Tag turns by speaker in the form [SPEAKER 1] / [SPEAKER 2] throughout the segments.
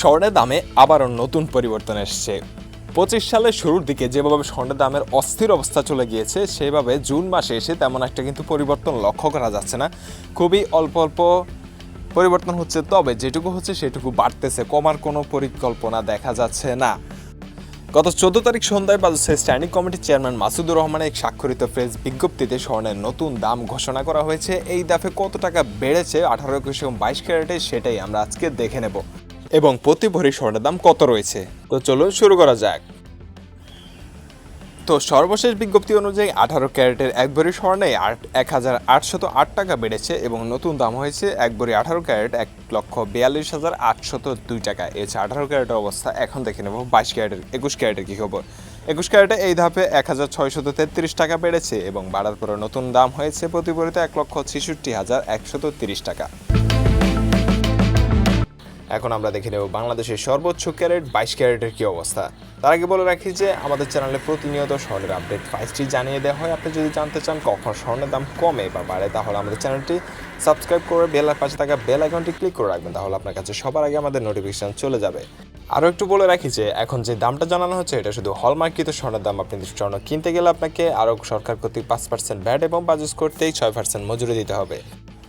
[SPEAKER 1] স্বর্ণের দামে আবারও নতুন পরিবর্তন এসছে। পঁচিশ সালের শুরুর দিকে যেভাবে স্বর্ণের দামের অস্থির অবস্থা চলে গিয়েছে, সেভাবে জুন মাসে এসে তেমন একটা কিন্তু পরিবর্তন লক্ষ্য করা যাচ্ছে না। খুবই অল্প অল্প পরিবর্তন হচ্ছে, তবে যেটুকু হচ্ছে সেটুকু বাড়তেছে, কমার কোনো পরিকল্পনা দেখা যাচ্ছে না। গত চোদ্দ তারিখ সন্ধ্যায় বাজার স্ট্যান্ডিং কমিটির চেয়ারম্যান মাসুদুর রহমানের এক স্বাক্ষরিত প্রেস বিজ্ঞপ্তিতে স্বর্ণের নতুন দাম ঘোষণা করা হয়েছে। এই দাফে কত টাকা বেড়েছে, আঠারো, একুশ এবং বাইশ ক্যারেটে, সেটাই আমরা আজকে দেখে নেব। এবং প্রতি ভরি স্বর্ণের দাম কত রয়েছে? তো চলুন শুরু করা যাক। তো সর্বশেষ বিজ্ঞপ্তি অনুযায়ী আঠারো ক্যারেটের এক ভরি স্বর্ণে আট এক হাজার আটশত আট টাকা বেড়েছে এবং নতুন দাম হয়েছে এক ভরি আঠারো ক্যারেট, এক লক্ষ বিয়াল্লিশ হাজার আটশত দুই টাকা। এছাড়া আঠারো ক্যারেটের অবস্থা, এখন দেখে নেব বাইশ ক্যারেটের, একুশ ক্যারেটের কী খবর? একুশ ক্যারেটে এই ধাপে এক হাজার ছয়শত তেত্রিশ টাকা বেড়েছে এবং বাড়ার পরে নতুন দাম হয়েছে প্রতি ভরিতে এক লক্ষ ছেষট্টি হাজার একশত তিরিশ টাকা। এখন আমরা দেখে নেব বাংলাদেশের সর্বোচ্চ ক্যারেট, বাইশ ক্যারেটের কি অবস্থা। তার আগে বলে রাখি যে আমাদের চ্যানেলে প্রতিনিয়ত স্বর্ণের আপডেট প্রাইসটি জানিয়ে দেওয়া হয়। আপনি যদি জানতে চান কখন স্বর্ণের দাম কমে বা বাড়ে, তাহলে আমাদের চ্যানেলটি সাবস্ক্রাইব করে বেলার পাশে থাকা বেল আইকনটি ক্লিক করে রাখবেন। তাহলে আপনার কাছে সবার আগে আমাদের নোটিফিকেশন চলে যাবে। আরও একটু বলে রাখি যে এখন যে দামটা জানানো হচ্ছে, এটা শুধু হলমার্কিত স্বর্ণের দাম আপনি স্বর্ণ কিনতে গেলে আপনাকে আরও সরকার কর্তৃক পাঁচ পার্সেন্ট ভ্যাট এবং বাজেস করতেই ছয় পার্সেন্ট মজুরি দিতে হবে।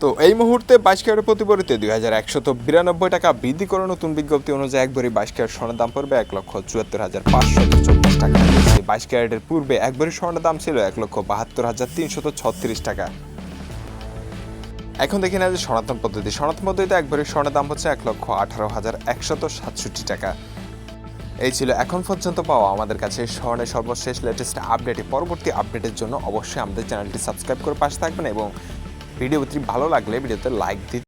[SPEAKER 1] তো এই মুহূর্তে বাইশ ক্যারেটের প্রতিপরিতে দুই হাজার একশত বিরানব্বই টাকা বৃদ্ধি করে নতুন বিজ্ঞপ্তি অনুযায়ী এক ভরি বাইশ ক্যারেট স্বর্ণের দাম পড়বে এক লক্ষ চুয়াত্তর হাজার পাঁচশো চব্বিশ টাকা। বাইশ ক্যারেটের পূর্বে এক ভরি স্বর্ণের দাম ছিল এক লক্ষ বাহাত্তর হাজার তিনশত ছত্রিশ টাকা। এখন দেখি না যে সনাতন পদ্ধতি। সনাতন পদ্ধতিতে এক ভরি স্বর্ণের দাম হচ্ছে এক লক্ষ আঠারো হাজার একশত সাতষট্টি টাকা। এই ছিল এখন পর্যন্ত পাওয়া আমাদের কাছে স্বর্ণের সর্বশেষ লেটেস্ট আপডেট পরবর্তী আপডেটের জন্য অবশ্যই আমাদের চ্যানেলটি সাবস্ক্রাইব করে পাশে থাকবেন এবং ভিডিওটি ভালো লাগলে ভিডিওতে লাইক দিতে